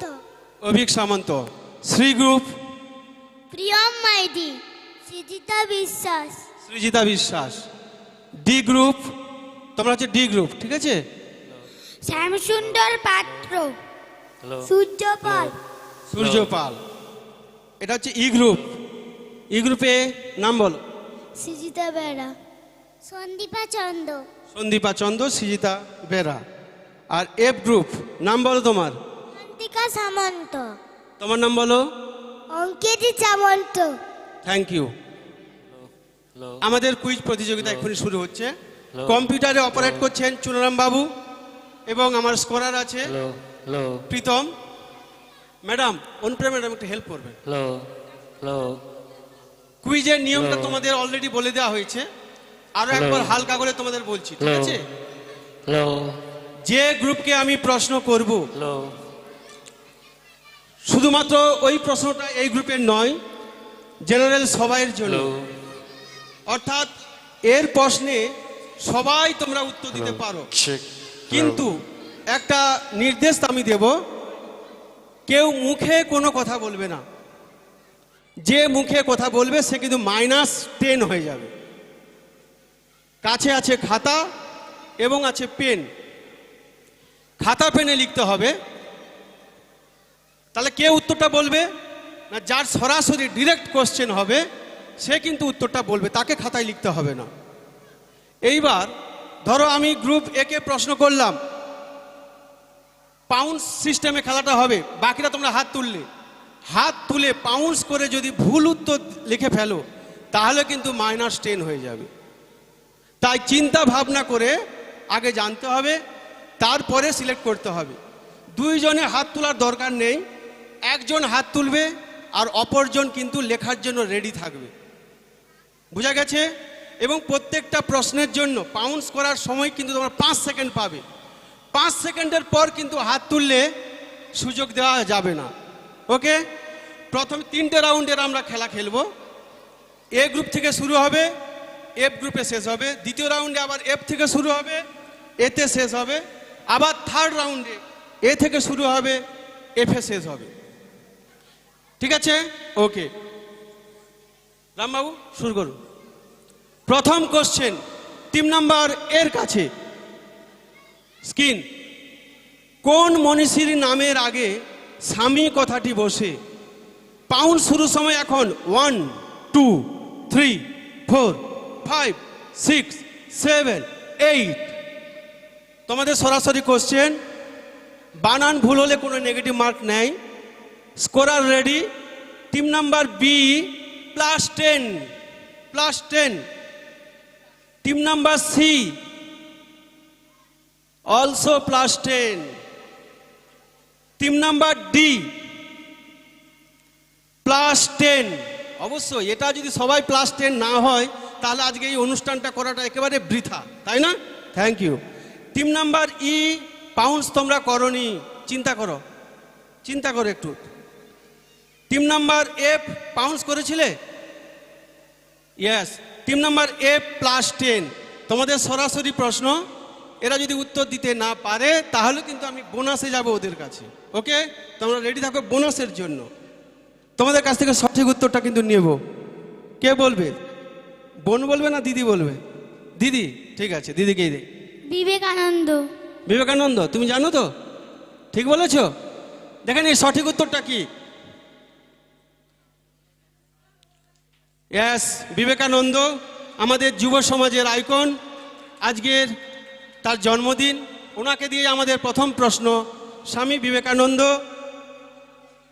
সামন্ত। Abhik Samanta. Shri group. Priyam Maity Srijita Biswas. Srijita Biswas. D group. তোমরা হচ্ছে D group ঠিক আছে? শ্যামসুন্দর পাত্র। সূর্যপাল। সূর্যপাল। এটা হচ্ছে ই গ্রুপ। ই গ্রুপে নাম বলো। সৃজিতা বেড়া সন্দীপা চন্দ। সন্দীপা চন্দ্র সৃজিতা বেড়া আর এফ গ্রুপ নাম বলো তোমার। অন্তিকা সামন্ত। তোমার নাম বলো? অঙ্কিতি সামন্ত। থ্যাংক ইউ আমাদের কুইজ প্রতিযোগিতা এক্ষুনি শুরু হচ্ছে। কম্পিউটারে অপারেট করছেন চুনারাম বাবু এবং আমার স্কোরার আছে প্রীতম। ম্যাডাম অনুপ্রিয়া ম্যাডাম একটু হেল্প করবেন। কুইজের নিয়মটা তোমাদের অলরেডি বলে দেওয়া হয়েছে। আরও একবার হালকা করে তোমাদের বলছি ঠিক আছে? যে গ্রুপকে আমি প্রশ্ন করব শুধুমাত্র ওই প্রশ্নটা এই গ্রুপের নয় জেনারেল সবাইয়ের জন্য। অর্থাৎ এর প্রশ্নে সবাই তোমরা উত্তর দিতে পারো। কিন্তু একটা নির্দেশ আমি দেব কেউ মুখে কোনো কথা বলবে না। যে মুখে কথা বলবে সে কিন্তু মাইনাস টেন হয়ে যাবে। কাছে আছে খাতা এবং আছে পেন। খাতা পেনে লিখতে হবে। তাহলে কে উত্তরটা বলবে? না, যার সরাসরি ডিরেক্ট কোশ্চেন হবে, সে কিন্তু উত্তরটা বলবে, তাকে খাতায় লিখতে হবে না। এইবার, ধরো আমি গ্রুপ একে প্রশ্ন করলাম পাউন্স সিস্টেমে খেলাটা হবে বাকিরা তোমরা হাত তুললে। হাত তুলে পাউন্স করে যদি ভুল উত্তর লিখে ফেলো, তাহলে কিন্তু মাইনাস টেন হয়ে যাবে। তাই চিন্তা ভাবনা করে আগে জানতে হবে, তারপরে সিলেক্ট করতে হবে। দুইজনে হাত তোলার দরকার নেই একজন হাত তুলবে আর অপরজন কিন্তু লেখার জন্য রেডি থাকবে। বোঝা গেছে? এবং প্রত্যেকটা প্রশ্নের জন্য পাউন্স করার সময় কিন্তু তোমরা পাঁচ সেকেন্ড পাবে। পাঁচ সেকেন্ডের পর কিন্তু হাত তুললে সুযোগ দেওয়া যাবে না। ওকে প্রথম তিনটে রাউন্ডের আমরা খেলা খেলব। এ গ্রুপ থেকে শুরু হবে এফ গ্রুপে শেষ হবে। দ্বিতীয় রাউন্ডে আবার এফ থেকে শুরু হবে এতে শেষ হবে। আবার থার্ড রাউন্ডে এ থেকে শুরু হবে এফে শেষ হবে। ঠিক আছে? ওকে রামবাবু, শুরু করুন। প্রথম কোশ্চেন তিন নাম্বার এর কাছে। স্কিন কোন মনীষীর নামের আগে স্বামী কথাটি বসে? পাউন্ড শুরু সময় এখন one two three four five six seven eight তোমাদের সরাসরি কোশ্চেন বানান ভুল হলে কোনো নেগেটিভ মার্ক নেই scorer ready. Team number B plus ten plus ten team number C also plus ten team number D plus ten অবশ্যই, এটা যদি সবাই প্লাস টেন না হয়, তাহলে আজকে এই অনুষ্ঠানটা করাটা একেবারে বৃথা, তাই না? Thank you team number E pounce তোমরা করনি। চিন্তা করো চিন্তা করো একটু। টিম নাম্বার এফ পাউন্স করেছিলে? Yes team number F plus ten তোমাদের সরাসরি প্রশ্ন এরা যদি উত্তর দিতে না পারে তাহলে কিন্তু আমি বোনাসে যাব ওদের কাছে। ওকে তোমরা রেডি থাকো বোনাসের জন্য। তোমাদের কাছ থেকে সঠিক উত্তরটা কিন্তু নেব। কে বলবে? বোন বলবে না দিদি বলবে? দিদি ঠিক আছে দিদিকেই দে। বিবেকানন্দ। বিবেকানন্দ তুমি জানো তো? ঠিক বলেছ? দেখেন এই সঠিক উত্তরটা কি? ইয়াস বিবেকানন্দ আমাদের যুব সমাজের আইকন। আজকের তার জন্মদিন। ওনাকে দিয়ে আমাদের প্রথম প্রশ্ন, স্বামী বিবেকানন্দ,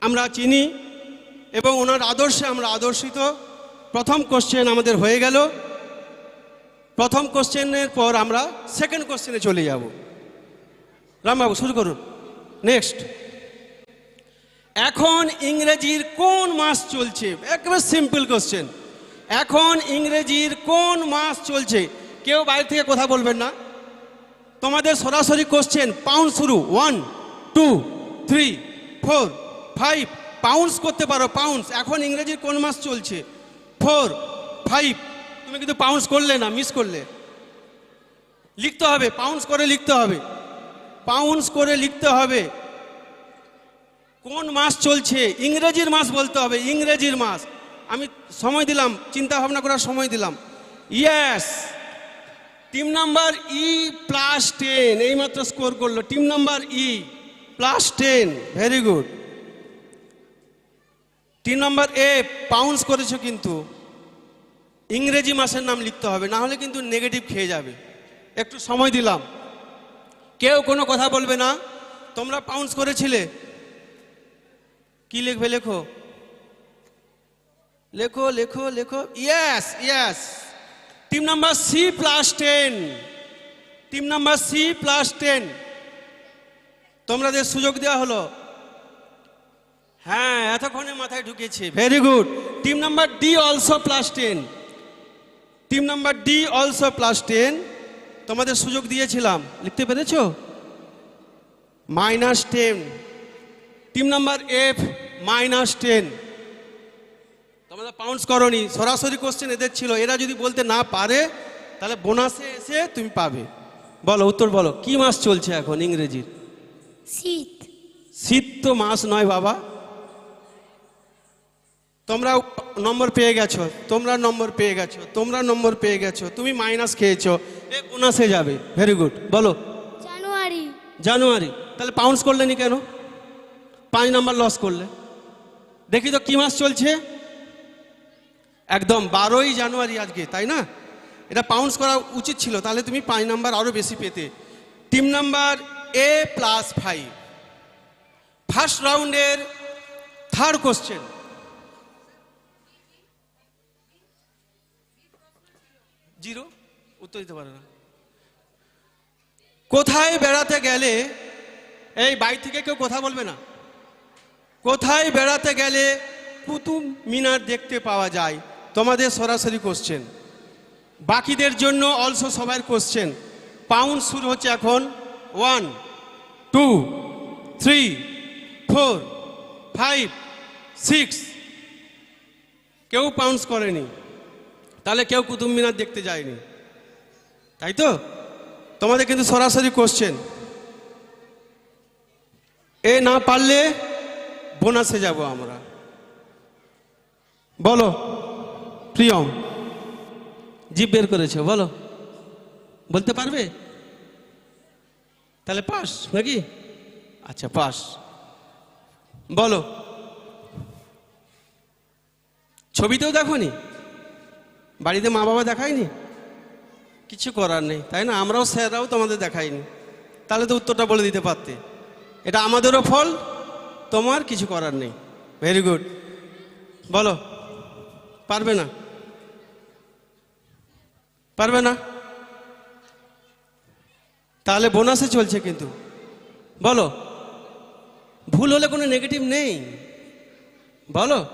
আমরা চিনি এবং ওনার আদর্শে আমরা আদর্শিত। প্রথম কোশ্চেন আমাদের হয়ে গেল। প্রথম কোশ্চেনের পর আমরা সেকেন্ড কোশ্চেনে চলে যাব। রামবাবু, শুরু করুন। নেক্সট এখন ইংরেজির কোন মাস চলছে? একেবারে সিম্পল কোশ্চেন এখন ইংরেজির কোন মাস চলছে? কেউ বাইরে থেকে কথা বলবেন না। তোমাদের সরাসরি কোশ্চেন পাউন্ড শুরু। One two three four five pounce করতে পারো পাউন্ডস এখন ইংরেজির কোন মাস চলছে? ফোর ফাইভ তুমি কিন্তু পাউন্ডস করলে না মিস করলে। লিখতে হবে পাউন্ডস করে লিখতে হবে। পাউন্ডস করে লিখতে হবে। কোন মাস চলছে? ইংরেজির মাস বলতে হবে, ইংরেজির মাস। আমি সময় দিলাম, চিন্তা ভাবনা করার সময় দিলাম। Yes team number E plus ten এইমাত্র স্কোর করল। Team number E plus ten very good team number A pounce করেছ কিন্তু। ইংরেজি মাসের নাম লিখতে হবে, না হলে কিন্তু নেগেটিভ খেয়ে যাবে। একটু সময় দিলাম। কেউ কোনো কথা বলবে না। তোমরা পাউন্স করেছিলে? কি লিখবে লেখো? লেখো লেখো লেখো। Yes yes team number C plus ten team number C plus ten তোমাদের সুযোগ দেওয়া হলো। হ্যাঁ এতক্ষণে মাথায় ঢুকেছে। Very good team number D also plus ten team number D also plus ten তোমাদের সুযোগ দিয়েছিলাম। লিখতে পেরেছ? Minus ten team number F minus ten pounce করনি সরাসরি কোশ্চেন এদের ছিল এরা যদি বলতে না পারে তাহলে বোনাসে এসে তুমি পাবে। বলো উত্তর বলো কি মাস চলছে এখন ইংরেজির? শীত। শীত তো মাস নয় বাবা। তোমরা নম্বর পেয়ে গেছো তোমরা নম্বর পেয়ে গেছো তোমরা নম্বর পেয়ে গেছো তুমি মাইনাস খেয়েছো এ বোনাসে যাবে ভেরি গুড বলো। জানুয়ারি। জানুয়ারি তাহলে পাউন্স করলে নি কেন? পাঁচ নাম্বার লস করলে। দেখি তো কি মাস চলছে? একদম বারোই জানুয়ারি আজকে, তাই না? এটা পাউন্স করা উচিত ছিল, তাহলে তুমি পাঁচ নাম্বার আরও বেশি পেতে। Team number A plus five first রাউন্ডের থার্ড কোশ্চেন জিরো? উত্তর দিতে পারে না। কোথায় বেড়াতে গেলে, এই বাড়ি থেকে কেউ কথা বলবে না। কোথায় বেড়াতে গেলে কুতুব মিনার দেখতে পাওয়া যায়? তোমাদের সরাসরি কোশ্চেন বাকিদের জন্য অলসো সবার কোশ্চেন পাউন্ড শুরু হচ্ছে এখন। One two three four five six কেউ পাউন্স করেনি। তাহলে কেউ কুতুব মিনার দেখতে যায়নি। তাই তো? তোমাদের কিন্তু সরাসরি কোশ্চেন এ না পারলে বোনাসে যাব আমরা। বলো। প্রিয়ম জিপ বের করেছ, বলো। বলতে পারবে? তাহলে পাস, নাকি? আচ্ছা পাস। বলো। ছবিতেও দেখোনি? বাড়িতে মা বাবা দেখায়নি? কিছু করার নেই, তাই না? আমরাও স্যাররাও তোমাদের দেখাইনি। তাহলে তো উত্তরটা বলে দিতে পারতে। এটা আমাদেরও ফল, তোমার কিছু করার নেই। ভেরি গুড বলো। পারবে না? পারবে না? তাহলে বোনাসে চলছে কিন্তু। বলো, ভুল হলে কোনো নেগেটিভ নেই। বলো,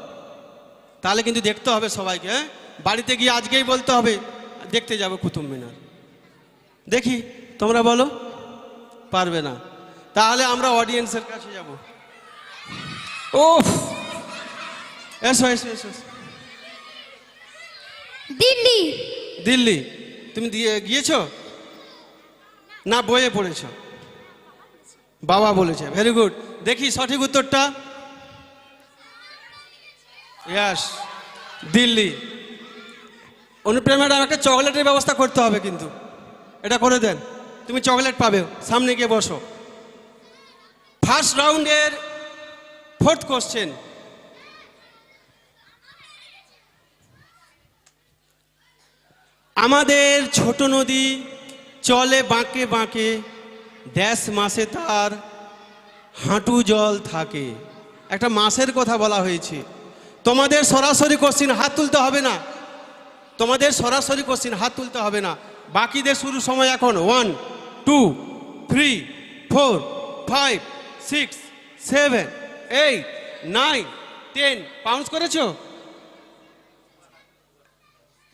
তাহলে কিন্তু দেখতে হবে সবাইকে হ্যাঁ? বাড়িতে গিয়ে আজকেই বলতে হবে, দেখতে যাব কুতুব মিনার। দেখি, তোমরা বলো, পারবে না। তাহলে আমরা অডিয়েন্সের কাছে যাব। ও এসো এসো এসো। দিল্লি দিল্লি, তুমি দিয়ে গিয়েছো? না, বইয়ে পড়েছ। বাবা বলেছে ভেরি গুড দেখি সঠিক উত্তরটা। ইয়াস দিল্লি। ম্যাডাম, একটা চকলেটের ব্যবস্থা করতে হবে কিন্তু। এটা করে দেন। তুমি চকলেট পাবে। সামনে গিয়ে বসো। ফার্স্ট রাউন্ডের ফোর্থ কোশ্চেন আমাদের ছোট নদী চলে বাঁকে বাঁকে ড্যাশ মাসে তার হাঁটু জল থাকে। একটা মাসের কথা বলা হয়েছে। তোমাদের সরাসরি কোশ্চিন হাত তুলতে হবে না। তোমাদের সরাসরি কোশ্চিন হাত তুলতে হবে না। বাকিদের শুরু সময় এখন। One two three four five six seven eight nine ten pounce করেছ?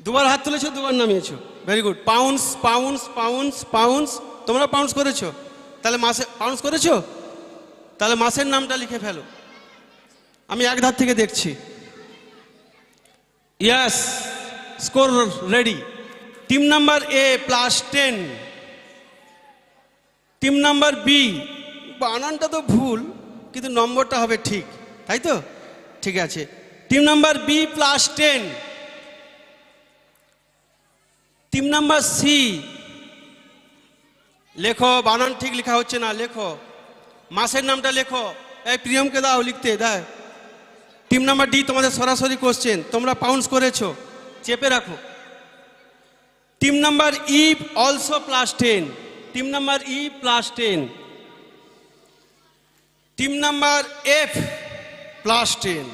দুবার হাত তুলেছো, দুবার নামিয়েছো। Very good pounce pounce pounce pounce তোমরা পাউন্স করেছ। তাহলে মাসে পাউন্স করেছ? তাহলে মাসের নামটা লিখে ফেলো। আমি এক ধার থেকে দেখছি। Yes score ready team number A plus ten team number B বানানটা তো ভুল, কিন্তু নম্বরটা হবে ঠিক। তাই তো? ঠিক আছে। Team number B plus ten team number C. লেখো, বানান ঠিক লেখা হচ্ছে না, লেখো। মাসের নামটা লেখো। এই প্রিয়মকে দাও লিখতে দেয় টিম নাম্বার ডি তোমাদের সরাসরি কোশ্চেন তোমরা পাউন্স করেছ। চেপে রাখো। Team number E also plus ten team number E plus ten team number F plus ten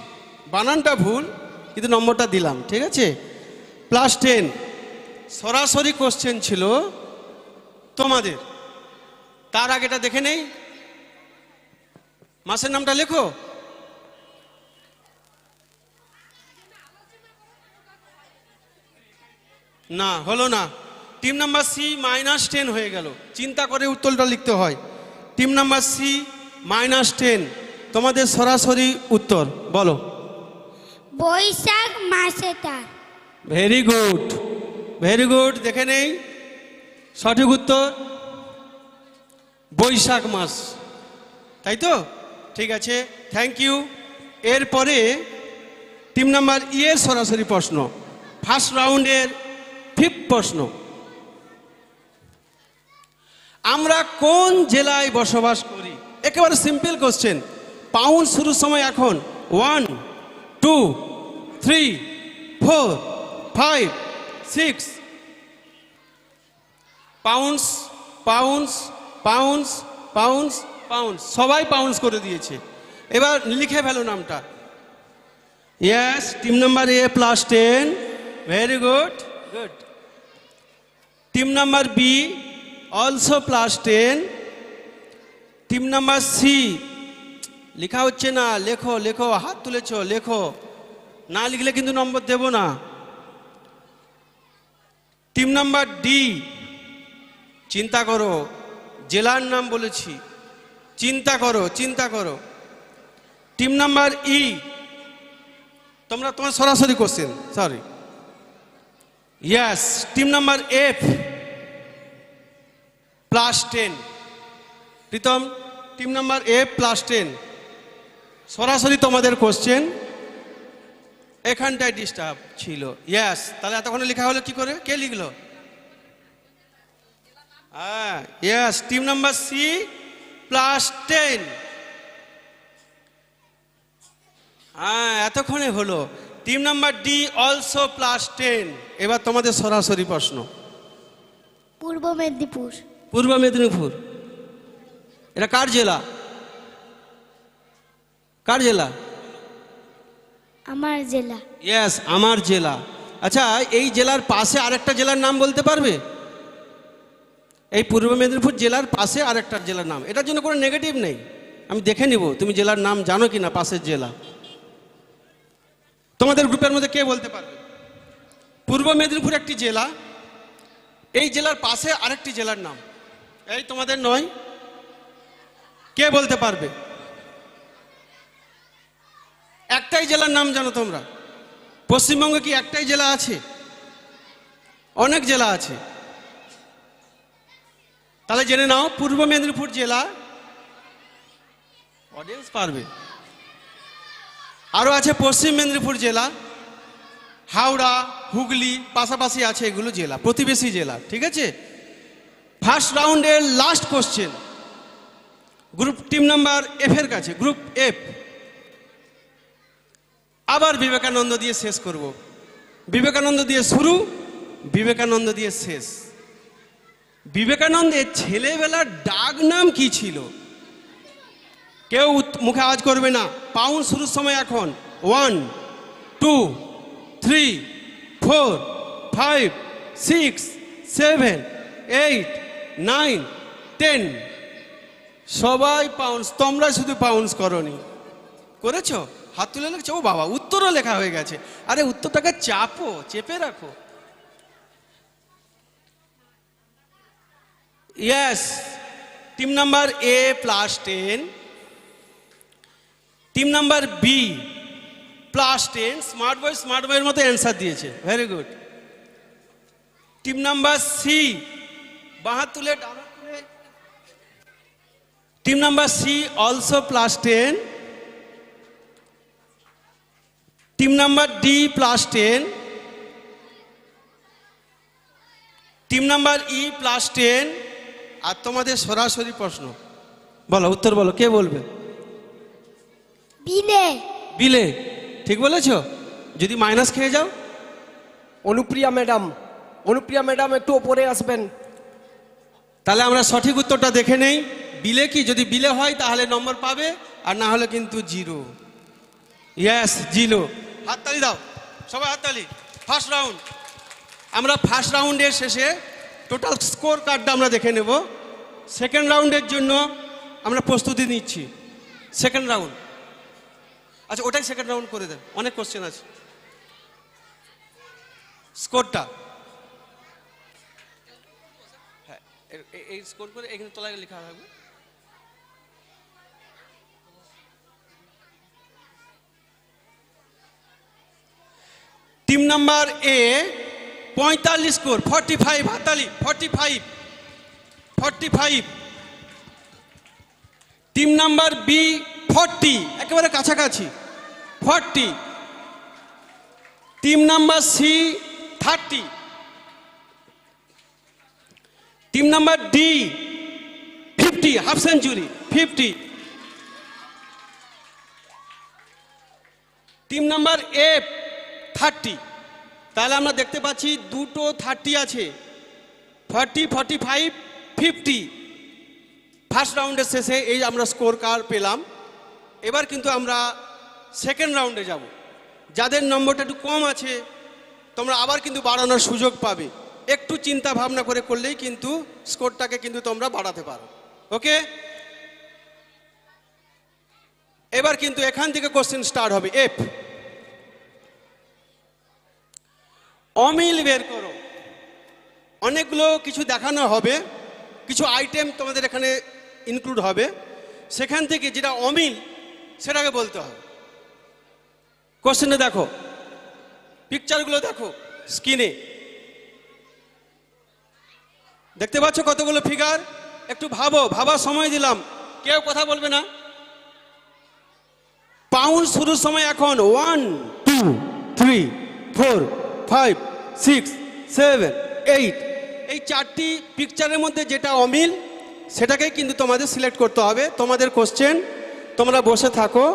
বানানটা ভুল, কিন্তু নম্বরটা দিলাম, ঠিক আছে? প্লাস টেন সরাসরি কোশ্চেন ছিল তোমাদের। তার আগেটা দেখে নেই। মাসের নামটা লেখো। না হলো না। Team number C minus ten হয়ে গেল। চিন্তা করে উত্তরটা লিখতে হয়। Team number C minus ten তোমাদের সরাসরি উত্তর বলো। বৈশাখ মাসে তার। ভেরি গুড ভেরি গুড দেখে নেই। সঠিক উত্তর, বৈশাখ মাস। তাই তো? ঠিক আছে থ্যাংক ইউ এরপরে টিম নাম্বার ই এর সরাসরি প্রশ্ন। ফার্স্ট রাউন্ডের ফিফথ প্রশ্ন। আমরা কোন জেলায় বসবাস করি? একেবারে সিম্পল কোশ্চেন পাউন্ড শুরুর সময় এখন one two three four five six pounce pounce pounce pounce pounce সবাই পাউন্স করে দিয়েছে। এবার লিখে ফেলো নামটা। Yes team number A plus ten very good good team number B also plus ten team number C লেখা হচ্ছে না লেখো লেখো হাত তুলেছ লেখো। না লিখলে কিন্তু নম্বর দেব না। টিম নাম্বার ডি, চিন্তা করো, জেলার নাম বলেছি। চিন্তা করো চিন্তা করো। টিম নাম্বার ই, তোমরা তোমার সরাসরি question sorry yes team number F plus ten Pritam, team number F plus ten সরাসরি তোমাদের কোশ্চেন এখানটায় ডিস্টার্ব ছিল। ইয়াস তাহলে এতক্ষণে লেখা হলো কি করে? কে লিখলো? হ্যাঁ yes team number C plus ten হ্যাঁ এতক্ষণে হলো। Team number D also plus ten এবার তোমাদের সরাসরি প্রশ্ন। পূর্ব মেদিনীপুর। পূর্ব মেদিনীপুর। এটা কার জেলা? কার জেলা? আমার জেলা। ইয়েস আমার জেলা। আচ্ছা এই জেলার পাশে আরেকটা জেলার নাম বলতে পারবে? এই পূর্ব মেদিনীপুর জেলার পাশে আরেকটা জেলার নাম। এটার জন্য কোনো নেগেটিভ নেই। আমি দেখে নিব, তুমি জেলার নাম জানো কি না পাশের জেলা। তোমাদের গ্রুপের মধ্যে কে বলতে পারবে? পূর্ব মেদিনীপুর একটি জেলা, এই জেলার পাশে আরেকটি জেলার নাম। এই তোমাদের নয়। কে বলতে পারবে? একটাই জেলার নাম জানো তোমরা? পশ্চিমবঙ্গে কি একটাই জেলা আছে? অনেক জেলা আছে। তাহলে জেনে নাও, পূর্ব মেদিনীপুর জেলা অডিয়েন্স পারবে। আরও আছে পশ্চিম মেদিনীপুর জেলা, হাওড়া, হুগলি, পাশাপাশি আছে এগুলো জেলা, প্রতিবেশী জেলা, ঠিক আছে? ফার্স্ট রাউন্ডের last question group team number F এর কাছে গ্রুপ এফ আবার বিবেকানন্দ দিয়ে শেষ করব। বিবেকানন্দ দিয়ে শুরু, বিবেকানন্দ দিয়ে শেষ। বিবেকানন্দের ছেলেবেলার ডাক নাম কি ছিল? কেউ মুখে আওয়াজ করবে না। পাউন্ড শুরুর সময় এখন। One two three four five six seven eight nine ten সবাই পাউন্স, তোমরা শুধু পাউন্স করনি। করেছ? হাত তুলে লিখছো ও বাবা, উত্তরও লেখা হয়ে গেছে। আরে উত্তরটাকে চাপো, চেপে রাখো। Yes team number A plus ten team number B plus ten smart boy smart বয়ের মতো অ্যান্সার দিয়েছে। Very good team number C বাঁ হাত তুলে ডান তুলে team number C also plus ten team number D plus ten. Team number E plus ten. আর তোমাদের সরাসরি প্রশ্ন। বলো উত্তর বলো কে বলবে? বিলে। বিলে। ঠিক বলেছ? যদি মাইনাস খেয়ে যাও। অনুপ্রিয়া ম্যাডাম অনুপ্রিয়া ম্যাডাম একটু ওপরে আসবেন। তাহলে আমরা সঠিক উত্তরটা দেখে নেই। বিলে কি? যদি বিলে হয় তাহলে নম্বর পাবে আর না হলে কিন্তু জিরো ইয়েস জিরো হাততালি দাও। সবাই হাততালি। ফার্স্ট রাউন্ড আমরা ফার্স্ট রাউন্ডের শেষে টোটাল স্কোর কার্ডটা আমরা দেখে নেব। সেকেন্ড রাউন্ডের জন্য আমরা প্রস্তুতি নিচ্ছি। সেকেন্ড রাউন্ড আচ্ছা ওটাই সেকেন্ড রাউন্ড করে দেন। অনেক কোশ্চেন আছে। স্কোরটা হ্যাঁ এই স্কোর করে এখানে তোলা লেখা থাকবে। টিম নাম্বার এ পঁয়তাল্লিশ score forty five হাতালি forty five forty five team number B forty একেবারে কাছাকাছি forty team number C thirty team number D fifty half century fifty team number F thirty তাহলে আমরা দেখতে পাচ্ছি দুটো থার্টি আছে। Forty forty five fifty first রাউন্ডের শেষে এই আমরা স্কোর কার্ড পেলাম। এবার কিন্তু আমরা সেকেন্ড রাউন্ডে যাব। যাদের নম্বরটা একটু কম আছে, তোমরা আবার কিন্তু বাড়ানোর সুযোগ পাবে। একটু চিন্তা ভাবনা করে করলেই কিন্তু স্কোরটাকে কিন্তু তোমরা বাড়াতে পারো। ওকে? এবার কিন্তু এখান থেকে কোশ্চেন স্টার্ট হবে। এফ অমিল বের করো। অনেকগুলো কিছু দেখানো হবে। কিছু আইটেম তোমাদের এখানে ইনক্লুড হবে। সেখান থেকে যেটা অমিল, সেটাকে বলতে হবে। কোশ্চেনে দেখো। পিকচারগুলো দেখো স্ক্রিনে দেখতে পাচ্ছ কতগুলো ফিগার একটু ভাবো, ভাবার সময় দিলাম। কেউ কথা বলবে না? পাউন্ড শুরুর সময় এখন। One two three four five six seven eight এই চারটি পিকচারের মধ্যে যেটা অমিল, সেটাকেই কিন্তু তোমাদের সিলেক্ট করতে হবে। তোমাদের কোশ্চেন তোমরা বসে থাকো।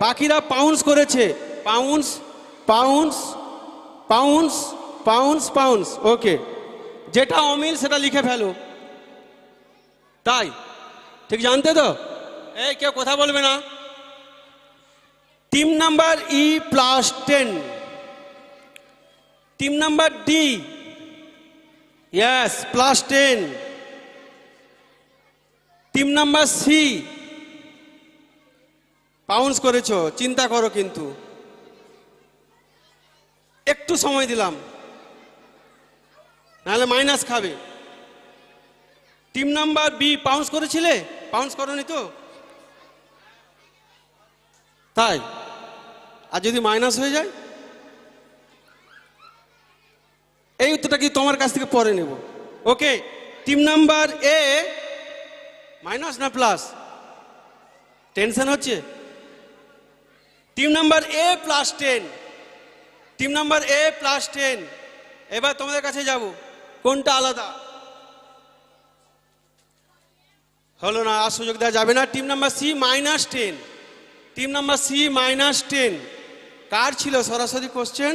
বাকিরা পাউন্স করেছে। Pounce pounce pounce pounce pounce okay যেটা অমিল, সেটা লিখে ফেলো। তাই? ঠিক জানতে তো? এই কেউ কথা বলবে না। Team number E plus ten team number D. Yes plus ten team number C. Pounce করেছ, চিন্তা করো কিন্তু। একটু সময় দিলাম। নাহলে মাইনাস খাবে। টিম নাম্বার বি পাউন্স করেছিলে? পাউন্স করনি তো? তাই। আর যদি মাইনাস হয়ে যায়? এই উত্তরটা কি তোমার কাছ থেকে পরে নেব? Okay, team number A minus না প্লাস? টেনশন হচ্ছে? Team number A plus ten. Team number A plus ten. এবার তোমাদের কাছে যাব। কোনটা আলাদা? হলো না, আর সুযোগ দেওয়া যাবে না। Team number C minus ten. Team number C minus ten. কার ছিল সরাসরি কোশ্চেন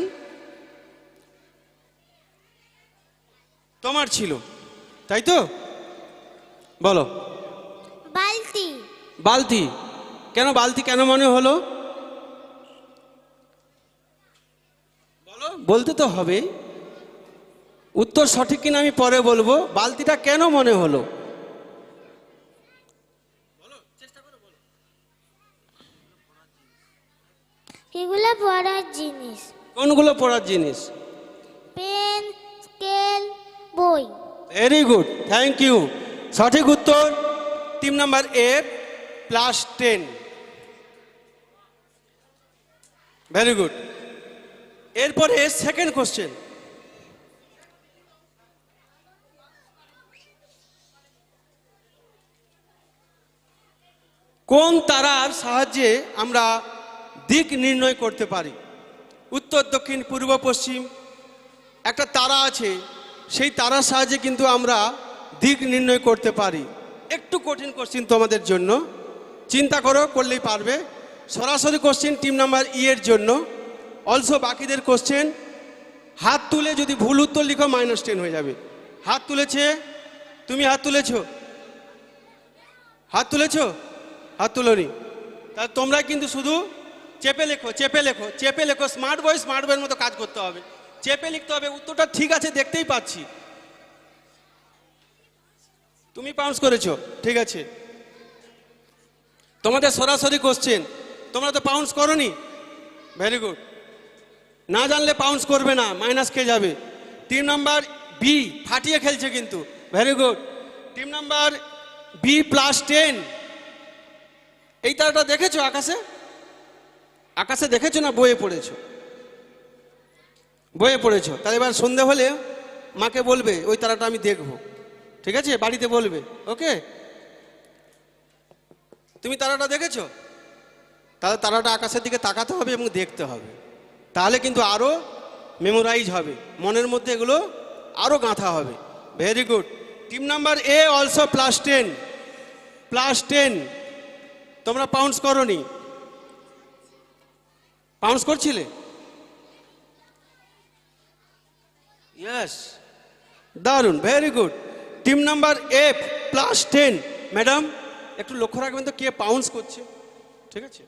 তোমার ছিল। তাই তো? বলো। বালতি। বালতি? কেন বালতি কেন মনে হলো? বলো বলতে তো হবে। উত্তর সঠিক কিনা আমি পরে বলব। বালতিটা কেন মনে হলো? এগুলো পড়ার জিনিস। কোনগুলো পড়ার জিনিস? Pen scale. বই। ভেরি গুড থ্যাংক ইউ সঠিক উত্তর team number A plus ten very good এরপরে সেকেন্ড কোশ্চেন কোন তারার সাহায্যে আমরা দিক নির্ণয় করতে পারি? উত্তর দক্ষিণ, পূর্ব, পশ্চিম। একটা তারা আছে সেই তারার সাহায্যে কিন্তু আমরা দিক নির্ণয় করতে পারি। একটু কঠিন কোশ্চিন তোমাদের জন্য। চিন্তা করো, করলেই পারবে। সরাসরি কোশ্চেন টিম নাম্বার ই এর জন্য। অলসো বাকিদের কোশ্চেন হাত তুলে যদি ভুল উত্তর লিখো মাইনাস টেন হয়ে যাবে। হাত তুলেছে? তুমি হাত তুলেছো? হাত তুলেছ? হাত তুলোনি। তাহলে তোমরা কিন্তু শুধু চেপে লেখো চেপে লেখো চেপে লেখো। স্মার্ট বয় স্মার্ট বয়ের মতো কাজ করতে হবে। চেপে লিখতে হবে, উত্তরটা ঠিক আছে, দেখতেই পাচ্ছি। তুমি পাউন্স করেছ, ঠিক আছে। তোমাদের সরাসরি কোশ্চেন তোমরা তো পাউন্স করনি? ভেরি গুড না জানলে পাউন্স করবে না মাইনাস খেয়ে যাবে। টিম নাম্বার বি ফাটিয়ে খেলছে কিন্তু। Very good team number B plus ten এই তারাটা দেখেছ আকাশে? আকাশে দেখেছ না বইয়ে পড়েছো? বইয়ে পড়েছ। তাহলে এবার সন্ধে হলে মাকে বলবে, ওই তারাটা আমি দেখব। ঠিক আছে? বাড়িতে বলবে, ওকে? তুমি তারাটা দেখেছ? তাহলে তারাটা আকাশের দিকে তাকাতে হবে এবং দেখতে হবে। তাহলে কিন্তু আরও মেমোরাইজ হবে। মনের মধ্যে এগুলো আরও গাঁথা হবে। Very good team number A also plus ten plus ten তোমরা পাউন্স করনি। পাউন্স করছিলে? ইয়েস দারুণ very good team number F plus ten madam একটু লক্ষ্য রাখবেন তো কে পাউন্স করছে। ঠিক আছে?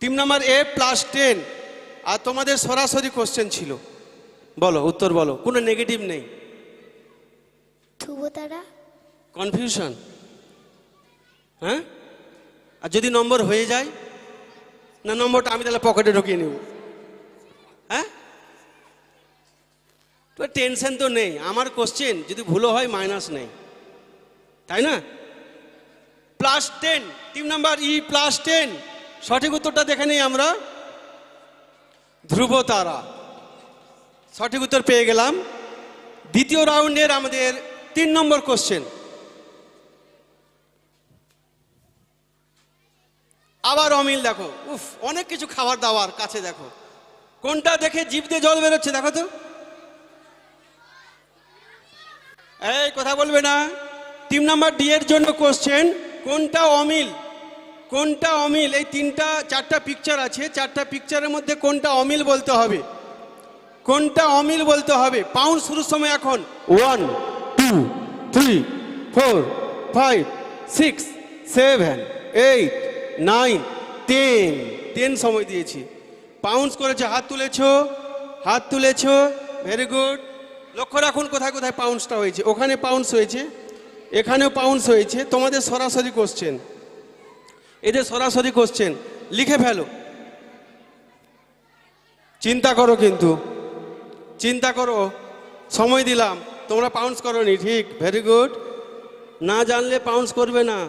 Team number A plus ten আর তোমাদের সরাসরি কোশ্চেন ছিল। বলো উত্তর বলো। কোনো নেগেটিভ নেই। ধ্রুব তারা কনফিউশন হ্যাঁ? আর যদি নম্বর হয়ে যায় না নম্বরটা আমি তাহলে পকেটে ঢুকিয়ে নেব। হ্যাঁ? তো টেনশন তো নেই। আমার কোশ্চেন যদি ভুলও হয় মাইনাস নেই। তাই না? Plus ten team number E plus ten সঠিক উত্তরটা দেখে নিই আমরা। ধ্রুব তারা সঠিক উত্তর পেয়ে গেলাম। দ্বিতীয় রাউন্ডের আমাদের তিন নম্বর কোশ্চেন আবার অমিল দেখো। উফ, অনেক কিছু খাবার দাবার কাছে দেখো। কোনটা দেখে জিভ দিয়ে জল বেরোচ্ছে, দেখো তো। এই কথা বলবে না। তিন নাম্বার ডি এর জন্য কোশ্চেন কোনটা অমিল? কোনটা অমিল? এই তিনটা চারটা পিকচার আছে। চারটা পিকচারের মধ্যে কোনটা অমিল বলতে হবে? কোনটা অমিল বলতে হবে? পাউন্ড শুরুর সময় এখন। One two three four five six seven eight nine ten ten সময় দিয়েছি। পাউন্স করেছে হাত তুলেছো। হাত তুলেছো ভেরি গুড লক্ষ্য রাখুন কোথায় কোথায় পাউন্সটা হয়েছে। ওখানে পাউন্স হয়েছে, এখানেও পাউন্স হয়েছে। তোমাদের সরাসরি কোশ্চেন এদের সরাসরি কোশ্চেন লিখে ফেলো। চিন্তা করো কিন্তু। চিন্তা করো। সময় দিলাম। তোমরা পাউন্স করো নি ঠিক? ভেরি গুড না জানলে পাউন্স করবে না।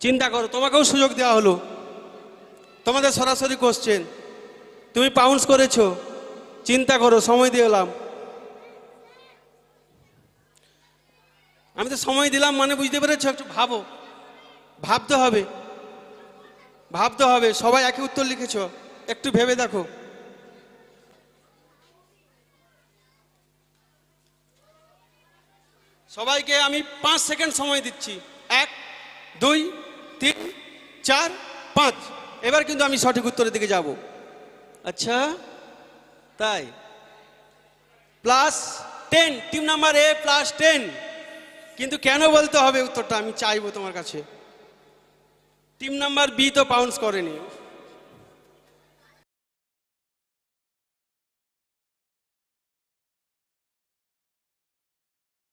চিন্তা করো। তোমাকেও সুযোগ দেওয়া হলো। তোমাদের সরাসরি কোশ্চেন তুমি পাউন্স করেছ। চিন্তা করো, সময় দিলাম আমি তো সময় দিলাম মানে বুঝতে পেরেছ? একটু ভাবো। ভাবতে হবে। ভাবতে হবে। সবাই একই উত্তর লিখেছ। একটু ভেবে দেখো। সবাইকে আমি পাঁচ সেকেন্ড সময় দিচ্ছি। এক, দুই, তিন, চার, পাঁচ। এবার কিন্তু আমি সঠিক উত্তরের দিকে যাব। আচ্ছা। তাই plus ten team number A plus ten কিন্তু কেন বলতে হবে উত্তরটা আমি চাইব তোমার কাছে। টিম নাম্বার বি তো পাউন্স করেনি।